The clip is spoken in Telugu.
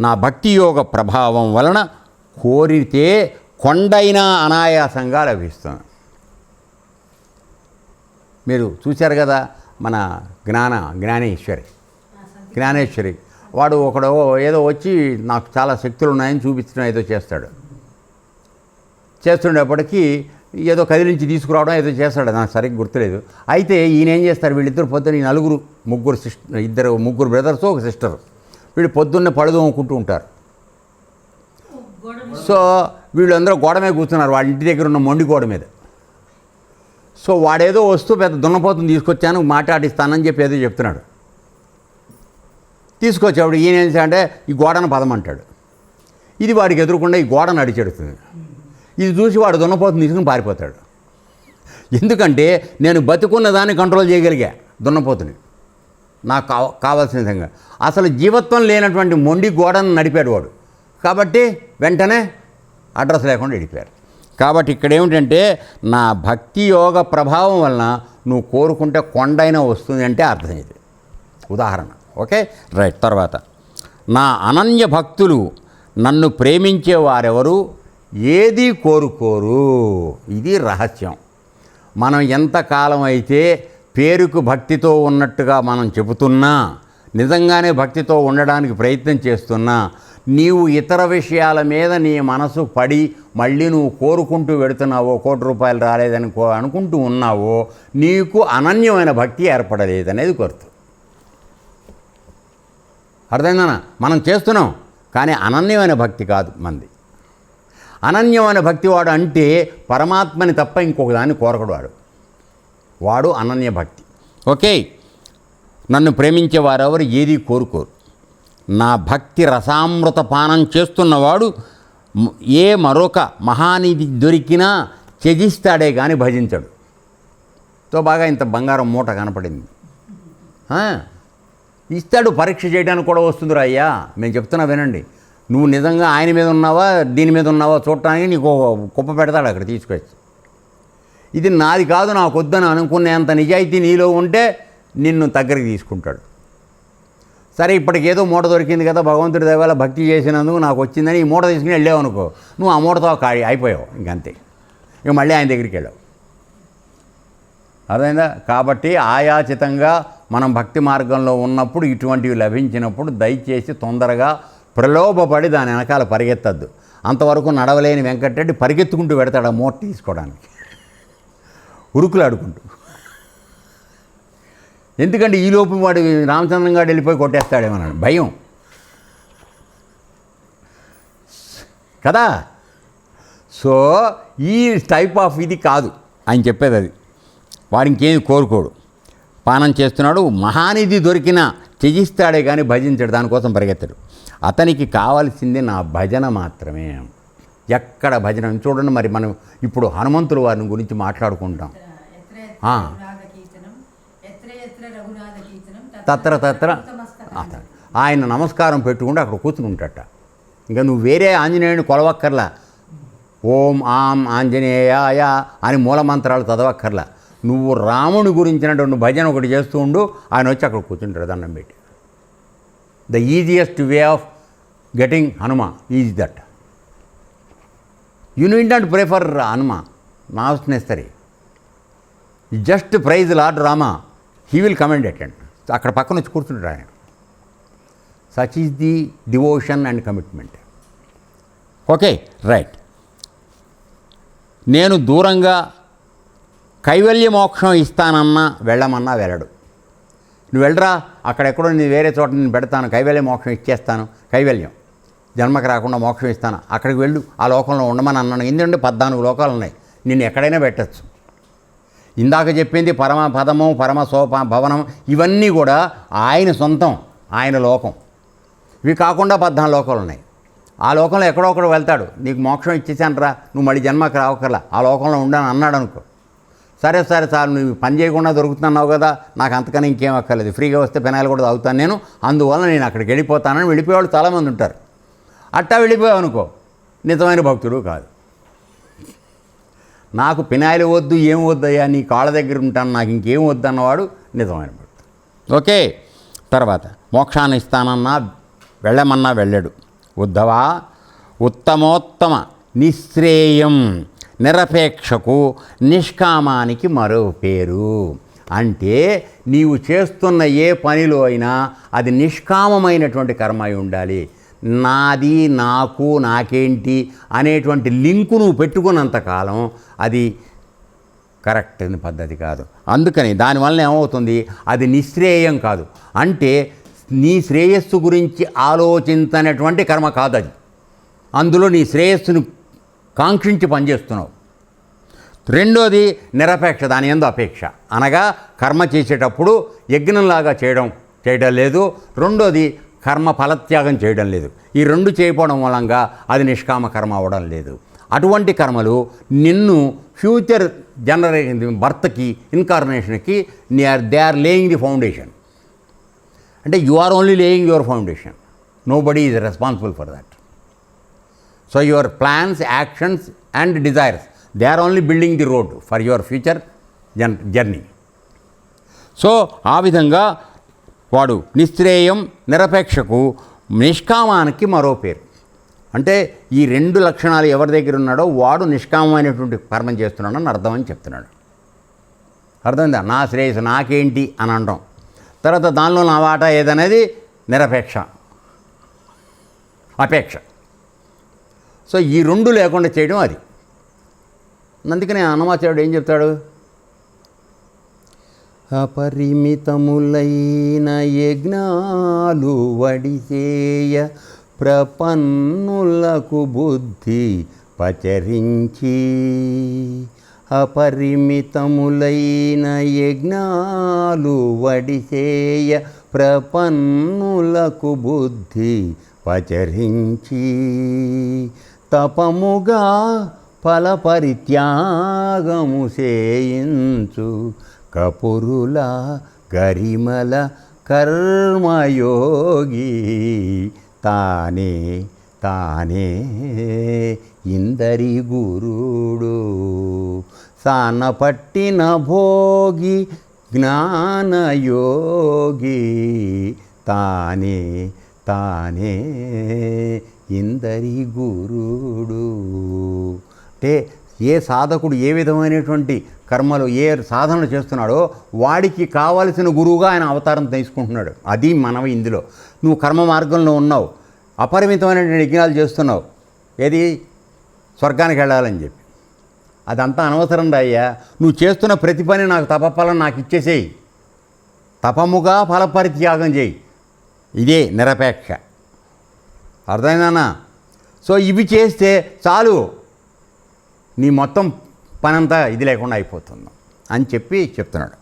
నా భక్తి యోగ ప్రభావం వలన కోరితే కొండైనా అనాయాసంగా లభిస్తుంది. మీరు చూశారు కదా మన జ్ఞాన జ్ఞానేశ్వరి. జ్ఞానేశ్వరి. వాడు ఒకడు ఏదో వచ్చి నాకు చాలా శక్తులు ఉన్నాయని చూపించడం ఏదో చేస్తాడు. చేస్తుండేప్పటికీ ఏదో కదిలించి తీసుకురావడం ఏదో చేస్తాడు. నాకు సరిగ్గా గుర్తులేదు. అయితే ఈయన ఏం చేస్తారు? వీళ్ళిద్దరు పొద్దున్న ఈ నలుగురు ముగ్గురు సిస్టర్ ఇద్దరు ముగ్గురు బ్రదర్స్ ఒక సిస్టర్. వీళ్ళు పొద్దున్నే పడుదోముకుంటూ ఉంటారు. సో వీళ్ళందరూ గోడ మీద కూర్చున్నారు వాళ్ళ ఇంటి దగ్గర ఉన్న మొండి గోడ మీద. సో వాడేదో వస్తూ పెద్ద దున్నపోతుని తీసుకొచ్చాను మాట్లాడిస్తానని చెప్పి ఏదో చెప్తున్నాడు. తీసుకొచ్చాడు ఈయన ఏం చేశాడంటే ఈ గోడను పదమంటాడు. ఇది వాడికి ఎదురకుండా ఈ గోడను అడిచెడుతుంది. ఇది చూసి వాడు దున్నపోతుని తీసుకుని పారిపోతాడు. ఎందుకంటే నేను బతుకున్న దాన్ని కంట్రోల్ చేయగలిగా దున్నపోతుని. నాకు కావాల్సిన విధంగా అసలు జీవత్వం లేనటువంటి మొండి గోడను నడిపాడు వాడు. కాబట్టి వెంటనే అడ్రస్ లేకుండా వెళ్ళిపోయారు. కాబట్టి ఇక్కడ ఏమిటంటే నా భక్తి యోగ ప్రభావం వలన నువ్వు కోరుకుంటే కొండైనా వస్తుంది అంటే అర్థం ఇది. ఉదాహరణ. ఓకే? రైట్. తర్వాత నా అనన్య భక్తులు నన్ను ప్రేమించే వారెవరు? ఏది కోరుకోరు? ఇది రహస్యం. మనం ఎంతకాలం అయితే పేరుకు భక్తితో ఉన్నట్టుగా మనం చెబుతున్నా నిజంగానే భక్తితో ఉండడానికి ప్రయత్నం చేస్తున్నా నీవు ఇతర విషయాల మీద నీ మనసు పడి మళ్ళీ నువ్వు కోరుకుంటూ వెడుతున్నావో కోటి రూపాయలు రాలేదని కో అనుకుంటూ ఉన్నావో నీకు అనన్యమైన భక్తి ఏర్పడలేదనేది గుర్తు. అర్థమైందనా మనం చేస్తున్నాం కానీ అనన్యమైన భక్తి కాదు మంది. అనన్యమైన భక్తివాడు అంటే పరమాత్మని తప్ప ఇంకొక దాన్ని కోరకడు వాడు. వాడు అనన్య భక్తి ఓకే. నన్ను ప్రేమించే వారెవరు ఏది కోరుకోరు. నా భక్తి రసామృత పానం చేస్తున్నవాడు ఏ మరొక మహానిధి దొరికినా త్యజిస్తాడే కానీ భజించడు. తో బాగా ఇంత బంగారం మూట కనపడింది. ఇస్తాడు పరీక్ష చేయడానికి కూడా వస్తుందిరా అయ్యా. మేము చెప్తున్నా వినండి. నువ్వు నిజంగా ఆయన మీద ఉన్నావా దీని మీద ఉన్నావా చూడటానికి నీకు కుప్ప పెడతాడు అక్కడ తీసుకొచ్చి. ఇది నాది కాదు నాకు వద్దని అనుకునేంత నిజాయితీ నీలో ఉంటే నిన్ను దగ్గరికి తీసుకుంటాడు. సరే ఇప్పటికి ఏదో మూట దొరికింది కదా భగవంతుడి దేవాల భక్తి చేసినందుకు నాకు వచ్చిందని ఈ మూట తీసుకుని వెళ్ళావు అనుకో. నువ్వు ఆ మూటతో కాడి అయిపోయావు ఇంకంతే ఇక మళ్ళీ ఆయన దగ్గరికి వెళ్ళావు. అర్థమైందా? కాబట్టి ఆయాచితంగా మనం భక్తి మార్గంలో ఉన్నప్పుడు ఇటువంటివి లభించినప్పుడు దయచేసి తొందరగా ప్రలోభపడి దాని వెనకాల పరిగెత్తద్దు. అంతవరకు నడవలేని వెంకటరెడ్డి పరిగెత్తుకుంటూ పెడతాడు ఆ మూట తీసుకోవడానికి. ఉరుకులాడుకుంటూ. ఎందుకంటే ఈ లోపు వాడు రామచంద్రం గారు వెళ్ళిపోయి కొట్టేస్తాడేమన్నాడు భయం. కదా? సో ఈ టైప్ ఆఫ్ ఇది కాదు. ఆయన చెప్పేది అది. వాడు ఇంకేమి కోరుకోడు. పానం చేస్తున్నాడు. మహానిధి దొరికిన త్యజిస్తాడే కానీ భజించాడు. దానికోసం పరిగెత్తాడు. అతనికి కావాల్సింది నా భజన మాత్రమే. ఎక్కడ భజన? చూడండి మరి మనం ఇప్పుడు హనుమంతుల వారిని గురించి మాట్లాడుకుంటాం. తత్ర తత్ర ఆయన నమస్కారం పెట్టుకుంటే అక్కడ కూర్చుని ఉంటాట ఇంకా నువ్వు వేరే ఆంజనేయుని కొలవక్కర్లా ఓం ఆం ఆంజనేయాయ అని మూలమంత్రాలు చదవక్కర్లా నువ్వు రాముని గురించినటువంటి భజన ఒకటి చేస్తూ ఉండు ఆయన వచ్చి అక్కడ కూర్చుంటాడు దండం పెట్టి the easiest way of getting Hanuma is that you need not prefer Hanuma not necessary just praise lord Rama he will come and attend అక్కడ పక్కన వచ్చి కూర్చుంటాడు ఆయన. Such is the devotion and commitment okay right నేను దూరంగా కైవల్య మోక్షం ఇస్తానన్నా వెళ్ళమన్నా వెళ్ళడు. నువ్వు వెళ్ళరా? అక్కడెక్కడో నేను వేరే చోట నేను పెడతాను. కైవల్య మోక్షం ఇచ్చేస్తాను. కైవల్యం. జన్మకి రాకుండా మోక్షం ఇస్తాను. అక్కడికి వెళ్ళు. ఆ లోకంలో ఉండమని అన్నాను. ఎందుకంటే పద్నాలుగు లోకాలు ఉన్నాయి. నిన్ను ఎక్కడైనా పెట్టచ్చు. ఇందాక చెప్పింది పరమ పదము పరమ సోప భవనం ఇవన్నీ కూడా ఆయన సొంతం ఆయన లోకం. ఇవి కాకుండా పద్నాలుగు లోకాలు ఉన్నాయి. ఆ లోకంలో ఎక్కడో ఒకడు వెళ్తాడు. నీకు మోక్షం ఇచ్చేసానరా నువ్వు మళ్ళీ జన్మకు రావక్కర్లా. ఆ లోకంలో ఉండని అన్నాడు అనుకో. సరే సరే సార్ నువ్వు పని చేయకుండా దొరుకుతున్నావు కదా నాకు అంతకని ఇంకేం అక్కర్లేదు. ఫ్రీగా వస్తే పెనాయిలు కూడా తాగుతాను నేను. అందువల్ల నేను అక్కడికి వెళ్ళిపోతానని వెళ్ళిపోయేవాళ్ళు చాలామంది ఉంటారు. అట్టా వెళ్ళిపోయావు అనుకో. నిజమైన భక్తుడు కాదు. నాకు పినాయిలు వద్దు ఏం వద్దయ్యా నీ కాళ్ళ దగ్గర ఉంటాను నాకు ఇంకేం వద్దు అన్నవాడు నిజమైన భక్తుడు ఓకే తర్వాత మోక్షాన్ని ఇస్తానన్నా వెళ్ళమన్నా వెళ్ళాడు. ఉద్ధవా ఉత్తమోత్తమ నిశ్రేయం నిరపేక్షకు నిష్కామానికి మరో పేరు. అంటే నీవు చేస్తున్న ఏ పనిలో అయినా అది నిష్కామమైనటువంటి కర్మ అయి ఉండాలి. నాది నాకు నాకేంటి అనేటువంటి లింకు నువ్వు పెట్టుకున్నంత కాలం అది కరెక్ట్ అని పద్ధతి కాదు. అందుకని దానివల్ల ఏమవుతుంది? అది నిశ్రేయం కాదు. అంటే నీ శ్రేయస్సు గురించి ఆలోచించనటువంటి కర్మ కాదు అది. అందులో నీ శ్రేయస్సును కాంక్షించి పనిచేస్తున్నావు. రెండోది నిరపేక్ష దాని ఎందు అపేక్ష. అనగా కర్మ చేసేటప్పుడు యజ్ఞంలాగా చేయడం చేయడం లేదు. రెండోది కర్మ ఫలత్యాగం చేయడం లేదు. ఈ రెండు చేయకపోవడం మూలంగా అది నిష్కామ కర్మ అవ్వడం లేదు. అటువంటి కర్మలు నిన్ను ఫ్యూచర్ జనరేషన్ భర్తకి ఇన్కార్నేషన్కి నీ are they are laying the foundation అంటే you are only laying your foundation. Nobody is responsible for that so your plans actions and desires they are only building the road for your future Jan journey. So ఆ విధంగా వాడు నిశ్రేయం నిరపేక్షకు నిష్కామానికి మరో పేరు. అంటే ఈ రెండు లక్షణాలు ఎవరి దగ్గర ఉన్నాడో వాడు నిష్కామమైనటువంటి కర్మం చేస్తున్నాడని అర్థం అని చెప్తున్నాడు. అర్థమైందా? నా శ్రేయస్సు నాకేంటి అని అనడం. తర్వాత దానిలో నా వాటా ఏదనేది? నిరపేక్ష. అపేక్ష. సో ఈ రెండు లేకుండా చేయడం అది. అందుకనే అన్నమాచార్యుడు ఏం చెప్తాడు? అపరిమితములైన యజ్ఞాలు వడిసేయ ప్రపన్నులకు బుద్ధి పచరించి అపరిమితములైన యజ్ఞాలు వడిసేయ ప్రపన్నులకు బుద్ధి పచరించి తపముగా ఫలపరిత్యాగము చేయించు కపురుల గరిమల కర్మయోగి. తానే తానే ఇందరి గురుడు. సాన పట్టిన భోగి జ్ఞానయోగి. తానే తానే ఇందరి గురుడు. అంటే ఏ సాధకుడు ఏ విధమైనటువంటి కర్మలు ఏ సాధనలు చేస్తున్నాడో వాడికి కావలసిన గురువుగా ఆయన అవతారం తీసుకుంటున్నాడు. అది మనవి ఇందులో. నువ్వు కర్మ మార్గంలో ఉన్నావు. అపరిమితమైనటువంటి యజ్ఞాలు చేస్తున్నావు. ఏది? స్వర్గానికి వెళ్ళాలని చెప్పి. అదంతా అనవసరం అయ్యా. నువ్వు చేస్తున్న ప్రతి పని నాకు తపఫలం నాకు ఇచ్చేసేయి. తపముగా ఫలపరిత్యాగం చేయి. ఇదే నిరపేక్ష. అర్థమైందన్నా సో ఇవి చేస్తే చాలు. నీ మొత్తం పనంతా ఇది లేకుండా అయిపోతుంది అని చెప్పి చెప్తున్నాడు.